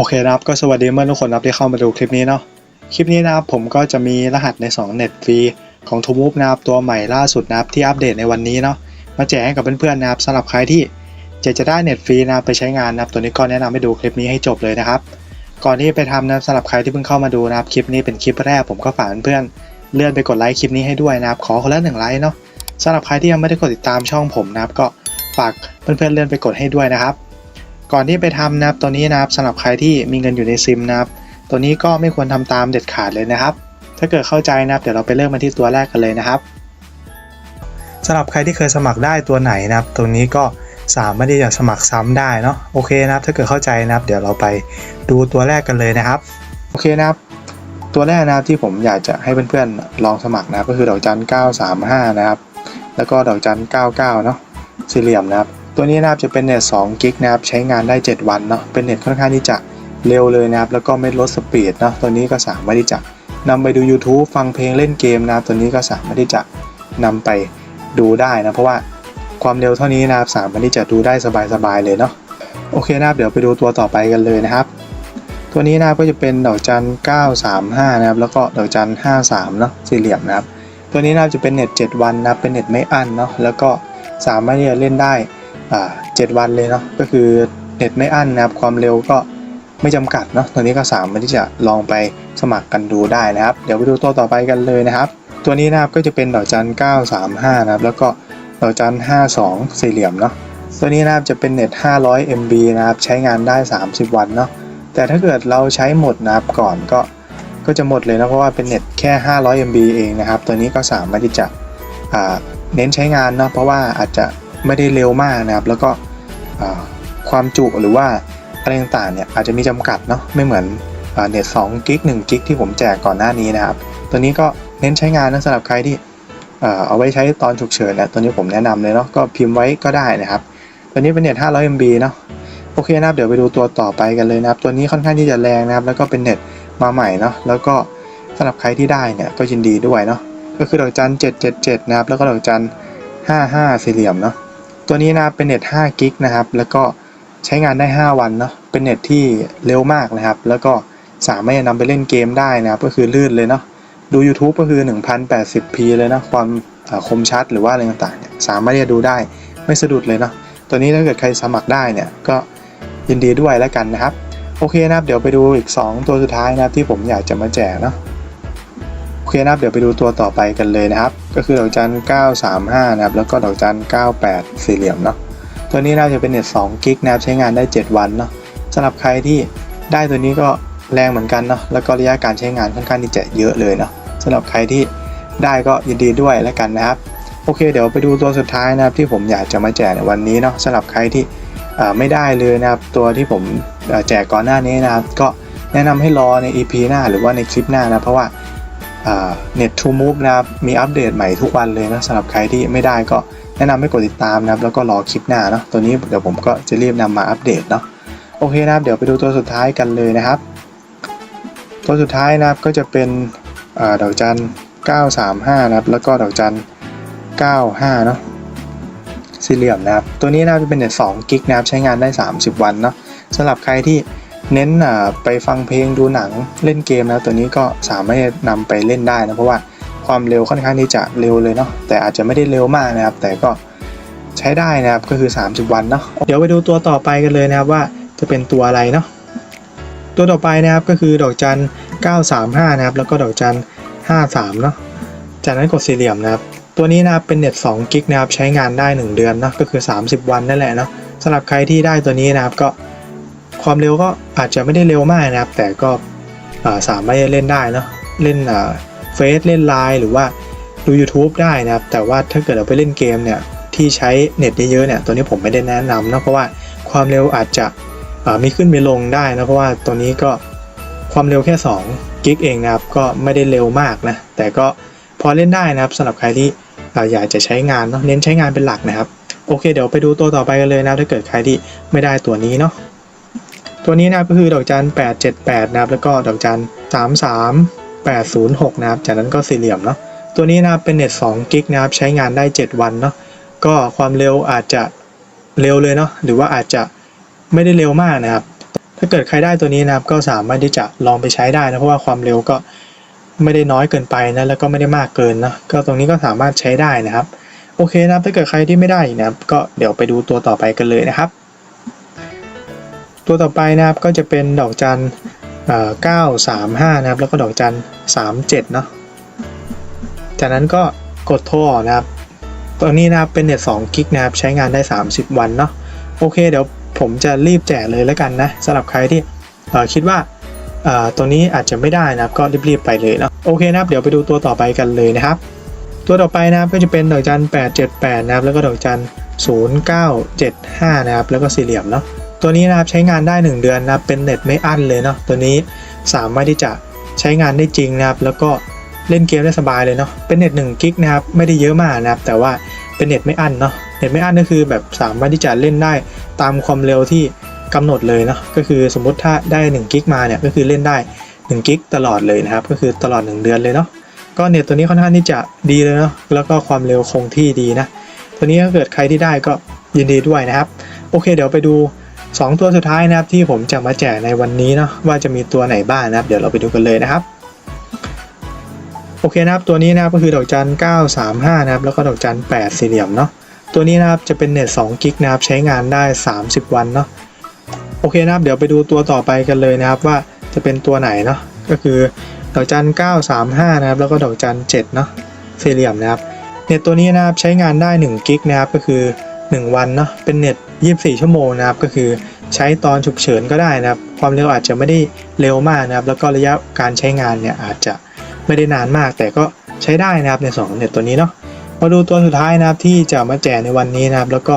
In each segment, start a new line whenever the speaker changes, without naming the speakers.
โอเคนะครับก็สวัสดีเมื่อนทุกคนนะครับที่เข้ามาดูคลิปนี้เนาะคลิปนี้นะครับผมก็จะมีรหัสใน 2 เน็ตฟรีของ t ูมูฟนะครับตัวใหม่ล่าสุดนะครับที่อัปเดตในวันนี้เนาะมาแจกให้กับเพื่อนๆนะครับสำหรับใครที่จะจะได้เน็ตฟรีนะครับไปใช้งานนะครับตัวนี้ก็แนะนำให้ดูคลิปนี้ให้จบเลยนะครับ ก่อนที่ไปทำนะสำหรับใครที่เพิ่งเข้ามาดูนะครับคลิปนี้เป็นคลิปแรกผมก็ฝากเพื่อนๆเลื่อนไปกดไลค์คลิปนี้ให้ด้วยนะครับขอคนละหนึ่งไลค์เนาะสำหรับใครที่ยังไม่ได้กดติดตามช่องผมนะครับก็ฝากเพื่อนๆเลื่อนไปกดให้ด้วยนะครับ ก่อนที่ไปทำนะครับตัวนี้นะครับสำหรับใครที่มีเงินอยู่ในซิมนะครับ ตัวนี้ก็ไม่ควรทำตามเด็ดขาดเลยนะครับ ถ้าเกิดเข้าใจนะครับเดี๋ยวเราไปเริ่มมาที่ตัวแรกกันเลยนะครับสำหรับใครที่เคยสมัครได้ตัวไหนนะครับ ตรงนี้ก็สามารถที่จะสมัครซ้ำได้เนาะโอเคนะครับ ถ้าเกิดเข้าใจนะครับ เดี๋ยวเราไปดูตัวแรกกันเลยนะครับ โอเคนะครับ ตัวแรกนะครับที่ผมอยากจะให้เพื่อนๆลองสมัครนะครับก็คือดอกจัน935 นะครับ แล้วก็ดอกจัน99 เนาะสี่เหลี่ยมนะครับ ตัวนี้นะครับจะเป็นเน็ต2กิกนะครับใช้งานได้ 7 วันเนาะเป็นเน็ตค่อนข้างที่จะเร็วเลยนะครับแล้วก็ไม่ลดสปีดเนาะตัวนี้ก็สามารถที่จะนำไปดู YouTube ฟังเพลงเล่นเกมนะครับตัวนี้ก็สามารถที่จะนำไปดูได้นะเพราะว่าความเร็วเท่านี้นะครับสามารถที่จะดูได้สบายๆเลยเนาะโอเคนะครับเดี๋ยวไปดูตัวต่อไปกันเลยนะครับ ตัวนี้นะครับก็จะเป็นดอกจัน 935 นะครับแล้วก็ดอกจัน 53 เนาะสี่เหลี่ยมนะครับ ตัวนี้นะครับจะเป็นเน็ต 7 วันนับเป็นเน็ตไม่อั้นเนาะแล้วก็สามารถที่จะเล่นได้ อ่า7วันเลยเนาะก็คือเน็ตไม่อั้นนะครับความเร็วก็ไม่จำกัดเนาะตัวนี้ก็สามารถที่จะลองไปสมัครกันดูได้นะครับ เดี๋ยวไปดูตัวต่อไปกันเลยนะครับ ตัวนี้นะครับก็จะเป็นดอกจัน 935 นะครับ แล้วก็ดอกจัน 52 สี่เหลี่ยมเนาะตัวนี้นะครับจะเป็นเน็ต 500 MB นะครับ ใช้งานได้ 30 วันเนาะแต่ถ้าเกิดเราใช้หมดนะครับก่อนก็ก็จะหมดเลยนะเพราะว่าเป็นเน็ตแค่ 500 MB เองนะครับ ตัวนี้ก็สามารถที่จะเน้นใช้งานเนาะเพราะว่าอาจจะ ไม่ได้เร็วมากนะครับ แล้วก็ความจุหรือว่าอะไรต่างๆเนี่ยอาจจะมีจำกัดเนาะไม่เหมือนเน็ต2กิก1กิกที่ผมแจกก่อนหน้านี้นะครับ ตัวนี้ก็เน้นใช้งานนะสำหรับใครที่เอาไว้ใช้ตอนฉุกเฉินนะตัวนี้ผมแนะนำเลยเนาะก็พิมพ์ไว้ก็ได้นะครับ ตัวนี้เป็นเน็ต 500 MB เนาะโอเคนะครับเดี๋ยวไปดูตัวต่อไปกันเลยนะครับ ตัวนี้ค่อนข้างที่จะแรงนะครับ แล้วก็เป็นเน็ตมาใหม่เนาะแล้วก็สำหรับใครที่ได้เนี่ยก็ยินดีด้วยเนาะก็คือดอกจัน777 นะครับ แล้วก็ดอกจัน55สี่เหลี่ยมเนาะ ตัวนี้นะเป็นเน็ต5กิกนะครับ แล้วก็ใช้งานได้ 5 วันเนาะ เป็นเน็ตที่เร็วมากนะครับ แล้วก็สามารถนำไปเล่นเกมได้นะครับ ก็คือลื่นเลยเนาะ ดู YouTube ก็คือ 1080p เลยนะ ความคมชัดหรือว่าอะไรต่างๆเนี่ยสามารถที่จะดูได้ไม่สะดุดเลยเนาะ ตัวนี้ถ้าเกิดใครสมัครได้เนี่ยก็ยินดีด้วยแล้วกันนะครับ โอเคนะครับ เดี๋ยวไปดูอีก 2 ตัวสุดท้ายนะครับที่ผมอยากจะมาแจกเนาะ เคนะครับเดี๋ยวไปดูตัวต่อไปกันเลยนะครับ ก็คือดอกจัน 935 นะครับ แล้วก็ดอกจัน 98 สี่เหลี่ยมเนาะตัวนี้น่าจะเป็นเน็ต2กิกนะครับใช้งานได้ 7 วันเนาะสำหรับใครที่ได้ตัวนี้ก็แรงเหมือนกันเนาะแล้วก็ระยะการใช้งานค่อนข้างที่จะเยอะเลยเนาะสำหรับใครที่ได้ก็ยินดีด้วยแล้วกันนะครับโอเค เดี๋ยวไปดูตัวสุดท้ายนะครับที่ผมอยากจะมาแจกในวันนี้เนาะสำหรับใครที่ไม่ได้เลยนะครับตัวที่ผมแจกก่อนหน้านี้นะครับ ก็แนะนำให้รอใน EP หน้าหรือว่าในคลิปหน้านะเพราะว่า อ่า Net to Move นะครับ มีอัปเดตใหม่ทุกวันเลยนะสำหรับใครที่ไม่ได้ก็แนะนำให้กดติดตามนะครับ แล้วก็รอคลิปหน้าเนาะตัวนี้เดี๋ยวผมก็จะรีบนำมาอัปเดตเนาะโอเคนะครับ เดี๋ยวไปดูตัวสุดท้ายกันเลยนะครับ ตัวสุดท้ายนะครับก็จะเป็นอ่าดอกจัน 935 นะครับ แล้วก็ดอกจัน 95 เนาะสี่เหลี่ยมนะครับ ตัวนี้น่าจะเป็นเน็ต2กิกนะครับใช้งานได้ 30 วันเนาะสำหรับใครที่ เน้นไปฟังเพลงดูหนังเล่นเกมนะตัวนี้ก็สามารถนำไปเล่นได้นะเพราะว่าความเร็วค่อนข้างที่จะเร็วเลยเนาะแต่อาจจะไม่ได้เร็วมากนะครับ แต่ก็ใช้ได้นะครับก็คือ 30 วันเนาะเดี๋ยวไปดูตัวต่อไปกันเลยนะครับว่าจะเป็นตัวอะไรเนาะตัวต่อไปนะครับก็คือดอกจัน 935 นะครับ แล้วก็ดอกจัน 53 เนาะจากนั้นกดสี่เหลี่ยมนะครับ ตัวนี้นะครับเป็นเน็ต2กิกนะครับใช้งานได้ 1 เดือนเนาะก็คือ 30 วันนั่นแหละเนาะสำหรับใครที่ได้ตัวนี้นะครับก็ ความเร็วก็อาจจะไม่ได้เร็วมากนะครับ แต่ก็สามารถเล่นได้เนาะเล่นเฟซเล่นไลน์หรือว่าดู YouTube ได้นะครับ แต่ว่าถ้าเกิดเราไปเล่นเกมเนี่ยที่ใช้เน็ตเยอะๆเนี่ยตัวนี้ผมไม่ได้แนะนำเนาะเพราะว่าความเร็วอาจจะมีขึ้นมีลงได้นะเพราะว่าตัวนี้ก็ความเร็วแค่2กิกเองนะครับก็ไม่ได้เร็วมากนะแต่ก็พอเล่นได้นะครับสำหรับใครที่อ่าอยากจะใช้งานเนาะเน้นใช้งานเป็นหลักนะครับ โอเคเดี๋ยวไปดูตัวต่อไปกันเลยนะถ้าเกิดใครที่ไม่ได้ตัวนี้เนาะ ตัวนี้นะครับก็คือดอกจัน878นะครับแล้วก็ดอกจัน33806นะครับจากนั้นก็สี่เหลี่ยมเนาะตัวนี้นะครับเป็นเน็ต2กิกนะครับใช้งานได้ 7 วันเนาะก็ความเร็วอาจจะเร็วเลยเนาะหรือว่าอาจจะไม่ได้เร็วมากนะครับ ถ้าเกิดใครได้ตัวนี้นะครับก็สามารถที่จะลองไปใช้ได้นะเพราะว่าความเร็วก็ไม่ได้น้อยเกินไปนะแล้วก็ไม่ได้มากเกินนะก็ตรงนี้ก็สามารถใช้ได้นะครับ โอเคนะครับถ้าเกิดใครที่ไม่ได้นะครับ ก็เดี๋ยวไปดูตัวต่อไปกันเลยนะครับ ตัวต่อไปนะครับก็จะเป็นดอกจันเก้าสามห้านะครับ แล้วก็ดอกจันสามเจ็ดเนาะจากนั้นก็กดโทรนะครับ ตัวนี้นะครับเป็นเน็ต2กิกนะครับใช้งานได้ 30 วันเนาะโอเคเดี๋ยวผมจะรีบแจกเลยแล้วกันนะสำหรับใครที่คิดว่าตัวนี้อาจจะไม่ได้นะครับก็รีบๆไปเลยเนาะโอเคนะครับ เดี๋ยวไปดูตัวต่อไปกันเลยนะครับ ตัวต่อไปนะครับก็จะเป็นดอกจัน878 นะครับ แล้วก็ดอกจัน0975 นะครับ แล้วก็สี่เหลี่ยมเนาะ ตัวนี้นะครับใช้งานได้ 1 เดือนนะครับเป็นเน็ตไม่อั้นเลยเนาะตัวนี้สามารถที่จะใช้งานได้จริงนะครับ แล้วก็เล่นเกมได้สบายเลยเนาะเป็นเน็ต1กิกนะครับไม่ได้เยอะมากนะครับ แต่ว่าเป็นเน็ตไม่อั้นเนาะเน็ตไม่อั้นก็คือแบบสามารถที่จะเล่นได้ตามความเร็วที่กำหนดเลยเนาะก็คือสมมุติถ้าได้1กิกมาเนี่ยก็คือเล่นได้1กิกตลอดเลยนะครับ ก็คือตลอด 1 เดือนเลยเนาะก็เน็ตตัวนี้ค่อนข้างที่จะดีเลยเนาะแล้วก็ความเร็วคงที่ดีนะตัวนี้ถ้าเกิดใครที่ได้ก็ยินดีด้วยนะครับ โอเค เดี๋ยวไปดู 2 ตัวสุดท้ายนะครับที่ผมจะมาแจกในวันนี้เนาะว่าจะมีตัวไหนบ้างนะครับ เดี๋ยวเราไปดูกันเลยนะครับโอเคนะครับตัวนี้นะครับก็คือดอกจัน935นะครับแล้วก็ดอกจัน8สี่เหลี่ยมเนาะตัวนี้นะครับจะเป็นเน็ต2กิกนะครับใช้งานได้ 30 วันเนาะโอเคนะครับเดี๋ยวไปดูตัวต่อไปกันเลยนะครับว่าจะเป็นตัวไหนเนาะก็คือดอกจัน935นะครับแล้วก็ดอกจัน7เนาะสี่เหลี่ยมนะครับเน็ตตัวนี้นะครับใช้งานได้1กิกนะครับก็คือ 1 วันเนาะเป็นเน็ต 24 ชั่วโมงนะครับ ก็คือใช้ตอนฉุกเฉินก็ได้นะครับ ความเร็วอาจจะไม่ได้เร็วมากนะครับ แล้วก็ระยะการใช้งานเนี่ยอาจจะไม่ได้นานมาก แต่ก็ใช้ได้นะครับในสองเน็ตตัวนี้เนาะ มาดูตัวสุดท้ายนะครับที่จะมาแจกในวันนี้นะครับ แล้วก็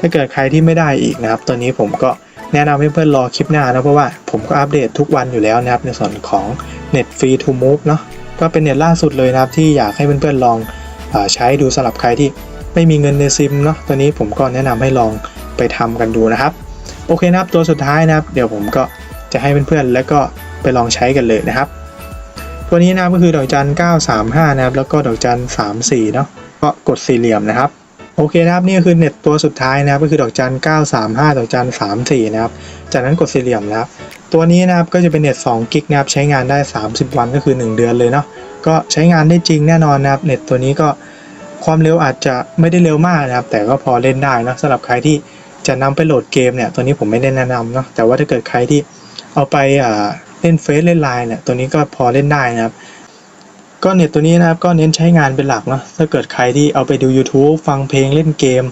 ถ้าเกิดใครที่ไม่ได้อีกนะครับ ตัวนี้ผมก็แนะนำให้เพื่อนรอคลิปหน้านะเพราะว่าผมก็อัปเดตทุกวันอยู่แล้วนะครับในส่วนของเน็ตฟรี to move เนาะก็เป็นเน็ตล่าสุดเลยนะครับที่อยากให้เพื่อนๆลองอใช้ดูสำหรับใครที่ไม่มีเงินในซิมเนาะตัวนี้ผมก็แนะนำให้ลอง ไปทำกันดูนะครับ โอเคนะครับตัวสุดท้ายนะครับ เดี๋ยวผมก็จะให้เพื่อนๆแล้วก็ไปลองใช้กันเลยนะครับ ตัวนี้นะก็คือดอกจัน 935 นะครับ แล้วก็ดอกจัน 34 เนาะก็กดสี่เหลี่ยมนะครับโอเคนะครับนี่ก็คือเน็ตตัวสุดท้ายนะครับก็คือดอกจัน 935 ดอกจัน 34 นะครับ จากนั้นกดสี่เหลี่ยมนะครับ ตัวนี้นะครับก็จะเป็นเน็ต2กิกนะครับใช้งานได้ 30 วันก็คือ 1 เดือนเลยเนาะก็ใช้งานได้จริงแน่นอนนะครับเน็ตตัวนี้ก็ความเร็วอาจจะไม่ได้เร็วมากนะครับ แต่ก็พอเล่นได้นะสำหรับใครที่ จะนำไปโหลดเกมเนี่ยตัวนี้ผมไม่ได้แนะนำเนาะแต่ว่าถ้าเกิดใครที่เอาไปเล่นเฟซเล่นไลน์เนี่ยตัวนี้ก็พอเล่นได้นะครับก็เน็ตตัวนี้นะครับก็เน้นใช้งานเป็นหลักเนาะถ้าเกิดใครที่เอาไปดู YouTube ฟังเพลงเล่นเกม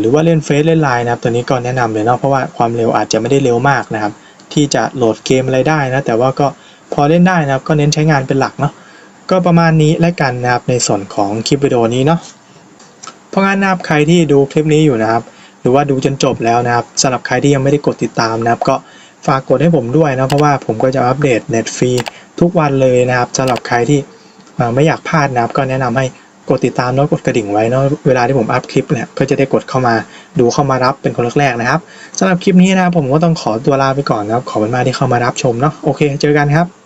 หรือว่าเล่นเฟซเล่นไลน์นะครับตัวนี้ก็แนะนำเลยเนาะเพราะว่าความเร็วอาจจะไม่ได้เร็วมากนะครับ ที่จะโหลดเกมอะไรได้นะแต่ว่าก็พอเล่นได้นะครับ ก็เน้นใช้งานเป็นหลักเนาะก็ประมาณนี้แล้วกันนะครับในส่วนของคลิปวิดีโอนี้เนาะเพราะงั้นนะครับใครที่ดูคลิปนี้อยู่นะครับ หรือว่าดูจนจบแล้วนะครับสำหรับใครที่ยังไม่ได้กดติดตามนะครับ ก็ฝากกดให้ผมด้วยนะเพราะว่าผมก็จะอัปเดตเน็ตฟรีทุกวันเลยนะครับสำหรับใครที่ไม่อยากพลาดนะครับ ก็แนะนำให้กดติดตามแล้วกดกระดิ่งไว้เนาะเวลาที่ผมอัพคลิปเนี่ยก็จะได้กดเข้ามาดูเข้ามารับเป็นคนแรกๆนะครับสำหรับคลิปนี้นะครับผมก็ต้องขอตัวลาไปก่อนนะครับ ขอบคุณมากที่เข้ามารับชมเนาะโอเคเจอกันครับ